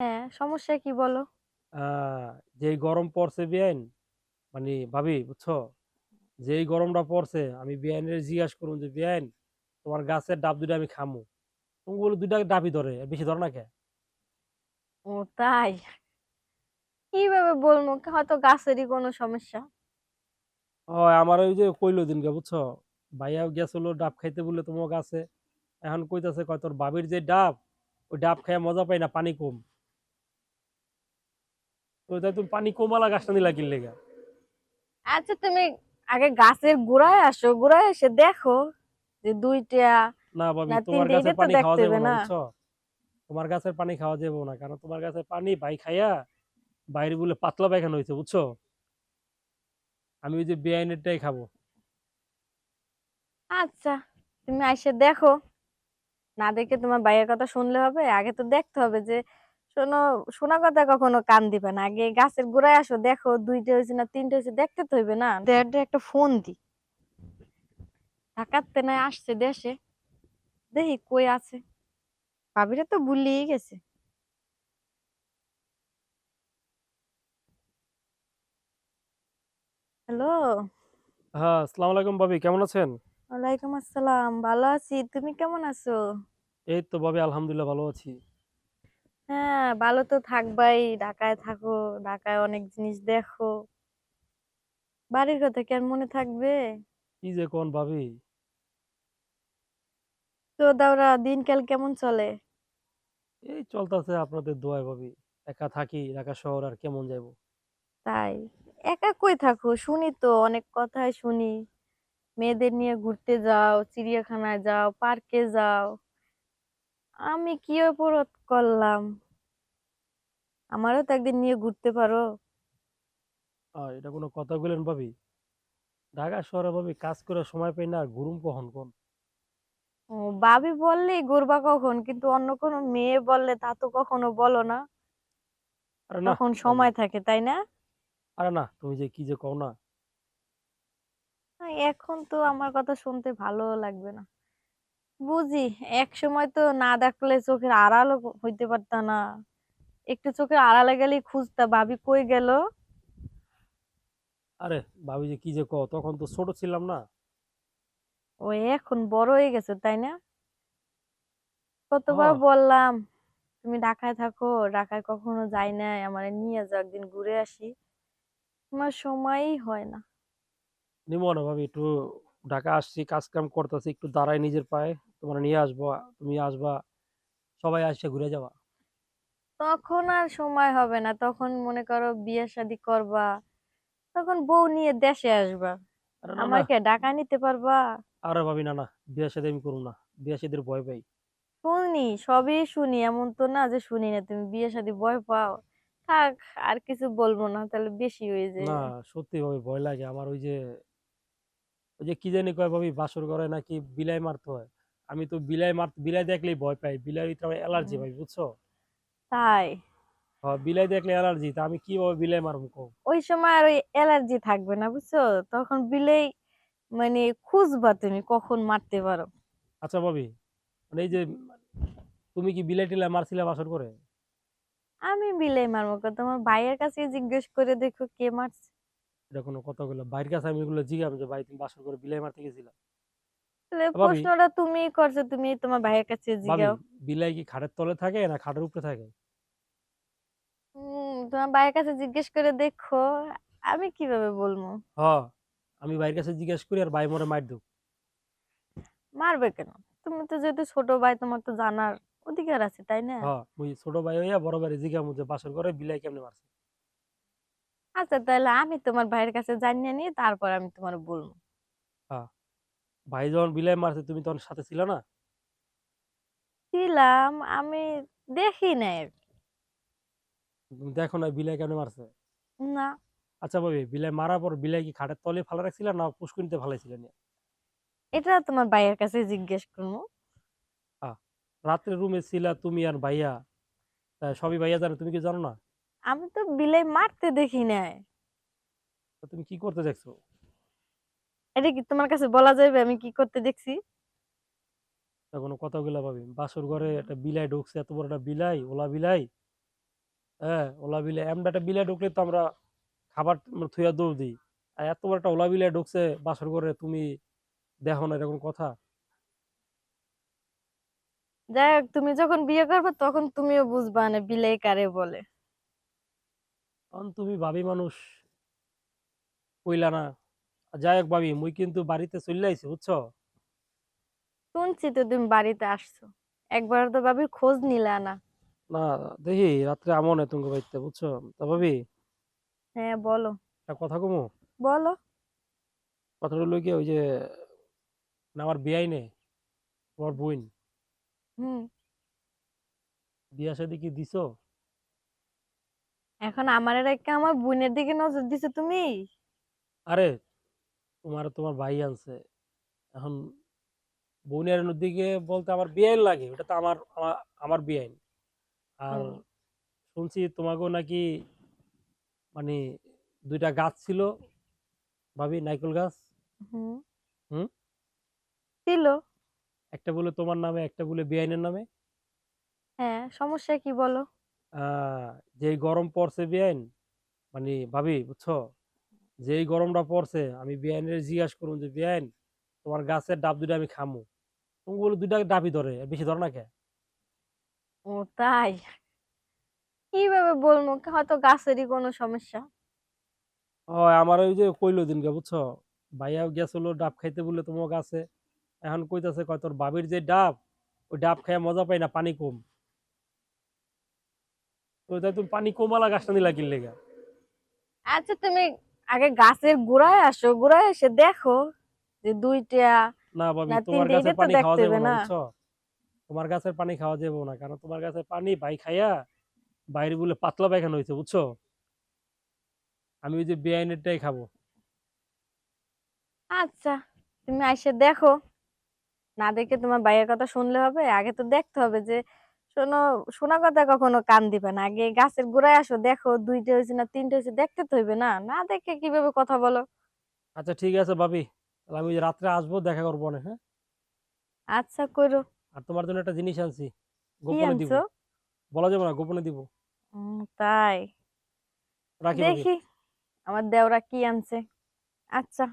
হ্যাঁ, সমস্যা কি বলো? আ যেই গরম পড়ছে বেআইন, মানে ভাবি বুঝছ? যেই গরমটা পড়ছে আমি বেআইনের জিজ্ঞাসা করুম যে, "বেআইন তোমার গাছের ডাব ২ টা আমি খামু।" তুমি বলে ২ টা ডাবই ধরে, বেশি ধরে না কে? ও তাই? কীভাবে বলব? হয়তো গাছেরই কোনো সমস্যা। ও আমার ওই যে কইলো দিনকে বুঝছ? ভাইয়াও গেছিল ডাব খাইতে বলে তোমার গাছে। এখন কইতাছে কয়, "তোর ভাবির যে ডাব, ওই ডাব খাইয়া মজা পাই না, পানি কম।" তো তাই তুমি পানি কমওয়ালা গাছটা নিলা কি লিগা? আচ্ছা তুমি আগে গাছের গোড়ায় আসো, গোড়ায় এসে দেখো যে ২ টা না ভাবি তোমার গাছের পানি খাওয়া যাবে না? তোমার গাছের পানি খাওয়া যাবে না। কারণ তোমার গাছের পানি ভাই খাইয়া বাইরে বলে পাতলা পায়খানা হইছে বুঝছ? আমি ওই যে বেআইনেরটাই খাব। আচ্ছা, তুমি আইসা দেখো। না দেখে তোমার ভাইয়ের কথা শুনলে হবে? আগে তো দেখতে হবে যে শোনো, শোনা কথা কখনো কান দিবা না। আগে গাছের গোড়ায় আসো, দেখো ২ টা হইছে না ৩ টা হইছে দেখতে তো হইবে না? ড্যাডে একটা ফোন দি। ঢাকাতে না আসছে দেশে। দেখি কই আছে। ভাবিরে তো ভুলেই গেছে। হ্যালো। হ্যাঁ, আসসালামু আলাইকুম ভাবি কেমন আছেন? ওয়ালাইকুম আসসালাম। ভালো আছি। তুমি কেমন আছো? এই তো ভাবি আলহামদুলিল্লাহ ভালো আছি। হ্যাঁ, ভালো তো থাকবাই। ঢাকায় থাকো, ঢাকায় অনেক জিনিস দেখো। বাড়ির কথা কি আর মনে থাকবে? কি যে কোন ভাবি? তো দাওরা দিনকাল কেমন চলে? এই চলতেছে আপনাদের দোয়ায় ভাবি। একা থাকি ঢাকা শহর আর কেমন যাইবো? তাই? একা কই থাকো? শুনি তো অনেক কথাই শুনি। মেয়েদের নিয়ে ঘুরতে যাও, চিড়িয়াখানায় যাও, পার্কে যাও। আমি কি অপরাধ করলাম? আমারও তো একদিন নিয়ে ঘুরতে পারো। এটা কোনো কথা কইলেন ভাবি? ঢাকা শহরে ভাবি কাজ করে সময় পাই না ঘুরুম কখন কোন? ও ভাবি বললেই ঘুরবা কখন? কিন্তু অন্য কোনো মেয়ে বললে তা তো কখনো বলো না। আরে না তখন ভাবি। সময় থাকে, তাই না? আরে না, তুমি যে কি যে কও না? এখন তো আমার কথা শুনতে ভালো লাগবে না। বুঝি, এক সময় তো না দেখলে চোখের আড়ালও হইতে পারতা না। একটু চোখের আড়ালে গেলেই খুঁজতা, ভাবি কই গেল? আরে ভাবি যে কি যে কও? তখন তো ছোট ছিলাম না? ও এখন বড় হয়ে গেছো, তাই না? কতবার বললাম, তুমি ঢাকায় থাকো, ঢাকায় কখনো যাই নাই, আমারে নিয়ে যাও একদিন ঘুরে আসি। তোমার সময়ই হয় না। নিমো না ভাবি একটু ঢাকা আসছি, কাজ-কাম করতেছি, একটু দাঁড়াই নিজের পায়ে। তোমারে নিয়ে আসব, তুমি আসবা। সবাই আইসা ঘুরে যাবা। তখন আর সময় হবে না। তখন মনে করো বিয়ে-শাদী করবা। তখন বউ নিয়ে দেশে আসবা। আরে না, না। আমাকে ঢাকায় নিতে পারবা? আরে ভাবি না, না। বিয়া-শাদী আমি করব না। বিয়া-শাদীর ভয় পাই। শুনি, সবই শুনি। এমন তো না যে শুনি না। তুমি বিয়ে-শাদী ভয় পাও। থাক আর কিছু বলব না। তাহলে বেশি হয়ে যায় না, সত্যি ভাবি ভয় লাগে। আমার ওই যে ওই যে কি জানি কয় ভাবি বাসর ঘরে নাকি বিলাই মারতে হয়। আমি তো বিলাই মার বিলাই দেখলেই ভয় পাই। বিলাই তো আমার অ্যালার্জি ভাই বুঝছ? তাই? হ বিলাই দেখলে অ্যালার্জি। তা আমি কীভাবে বিলাই মারবো কও? ওই সময় আর ওই অ্যালার্জি থাকবে না, বুঝছ? তখন বিলাই মানে খুঁজবা তুমি কখন মারতে পারো। আচ্ছা ভাবি, মানে এই যে তুমি কি বিলাই-টিলাই মারছিলা বাসর করে আমি বিলাই মারবো? তোমার ভাইয়ের কাছে জিজ্ঞেস করে দেখো কে মারছে। এটা কোনো কথা? ভাইয়ের কাছে আমি এগুলো জিগাম যে ভাই তুমি বাসর ঘরে বিলাই মারতে গেছিলা? প্রশ্নটা তুমিই করছ, তুমি তোমার ভাইয়ের কাছে বিলাই কি খাটের তলে থাকে না খাটের উপরে থাকে? তোমার ভাইয়ের কাছে জিজ্ঞেস করে দেখো। আমি কীভাবে বলব? হ, আমি ভাইয়ের কাছে জিজ্ঞেস করি আর ভাই মোরে দিক। মারবে কেন? তুমি তো যেহেতু ছোট ভাই তোমার তো জানার অধিকার আছে, তাই না? হ, মুই ছোট ভাই হইয়া বড় ভাইরে জিগামু যে বাসর ঘরে বিলাই কেমনে মারছে? আচ্ছা তাহলে আমি তোমার ভাইয়ের কাছে জানিয়ে নিয়ে তারপর আমি তোমার বলব। ভাই যখন বিলাই মারছে তুমি তখন সাথে ছিলা না? ছিলাম, আমি দেখি নাই। তুমি দেখো নাই বিলাই কেমনে মারছে? না। আচ্ছা ভাবি, বিলাই মারার পর বিলাই কি খাটের তলে ফালা রাখছিলা না পুষ্কুনিতে ফালাইছিলা নিয়া? এটা তোমার ভাইয়ের কাছে জিজ্ঞেস করব। রাত্রে রুমে ছিলা তুমি আর ভাইয়া। তা সবই ভাইয়া জানো তুমি কি জানো না? আমি তো বিলাই মারতে দেখি নাই। তা তুমি কি করতে দেখছ? এটা কি তোমার কাছে বলা যাইবে? আমি কি করতে দেখছি? কোনো কথা কইলা ভাবি? বাসর ঘরে একটা বিলাই ঢুকছে, এত বড় একটা বিলাই, ওলা বিলাই। হ্যাঁ ওলা বিলে এমন একটা বিলে ঢুকলে তো আমরা খাবার মানে থুইয়া দৌড় দিই। আর এত বড় একটা ওলা বিলে ঢুকছে বাসর করে তুমি দেখো না এরকম কথা। যাই হোক তুমি যখন বিয়ে করবে তখন তুমিও বুঝবা না বিলাই কারে বলে। কারণ তুমি ভাবি মানুষ কইলা না। যাই হোক ভাবি মুই কিন্তু বাড়িতে চলে আইছি বুঝছ? শুনছি তো তুমি বাড়িতে আসছো। একবার তো ভাবির খোঁজ নিলা না। না দেখি রাত্রে আমও না তুমি বাড়িতে বুঝছ? তা ভাবি হ্যাঁ বলো। একটা কথা কমু? বলো। কথাটা হলো কি ওই যে না আমার বিয়াই নেই তোমার বোন। হুম। বিয়া শাদি কি দিছো? এখন আমার রেখে আমার বোনের দিকে নজর দিছো তুমি? আরে তোমার তোমার ভাই আনছে। এখন বোনের দিকে বলতে আমার বিয়াইন লাগে ওটা তো আমার আমার- বিয়াইন আর শুনছি তোমাকেও নাকি মানে দুইটা গাছ ছিল ভাবি নাইকল গাছ। হুম। হুম? ছিল। একটা বলে তোমার নামে একটা বলে বিয়াইনের নামে। হ্যাঁ সমস্যা কি বলো? আহ যেই গরম পড়ছে বিয়াইন মানে ভাবি বুঝছ? যেই গরমটা পড়ছে আমি বিয়াইনের জিজ্ঞাসা করুন যে বিয়াইন তোমার গাছের ডাব দুইটা আমি খামু। তুমি বলে দুইটা ডাবই ধরে বেশি ধরে না কে? ও তাই? কীভাবে বলব? হয়তো গাছেরই কোনো সমস্যা। ও আমার ওই যে কইলো দিনকে বুঝছ? ভাইয়াও গেছিল ডাব খাইতে বলে তোমার কাছে এখন কইতাছে কয় তোর বাবির যে ডাব ওই ডাব খাইয়া মজা পাই না পানি কম। তো তাই তুমি পানি কমালা গাছটা নিলা কিনলে গা আচ্ছা তুমি আগে গাছের গোড়ায় আসো গোড়ায় এসে দেখো যে দুইটা না ভাবি তোমার গাছের পানি খাওয়া যাবে না তোমার গাছের পানি খাওয়া যাবে না কারণ তোমার গাছের পানি ভাই খাইয়া বাইরে বলে পাতলা পায়খানা হয়েছে বুঝছ? আমি ওই যে বেআইনেরটাই খাব। আচ্ছা তুমি এসে দেখো। না দেখে তোমার ভাইয়ের কথা শুনলে হবে আগে তো দেখতে হবে যে শোনো শোনা কথা কখনো কান দিবে না। আগে গাছের গোড়ায় আসো দেখো দুইটা হয়েছে না তিনটা হয়েছে দেখতে তো হইবে না। না দেখে কীভাবে কথা বলো? আচ্ছা ঠিক আছে ভাবি তাহলে আমি রাত্রে আসব দেখা করব না হ্যাঁ? আচ্ছা করো। আর তোমার জন্য একটা জিনিস আনছি কি গোপনে দিব। আনছো? বলা যাবে না গোপনে দিব। উম, তাই। রাখি ভাবি। দেখি আমার দেওরা কি আনছে। আচ্ছা।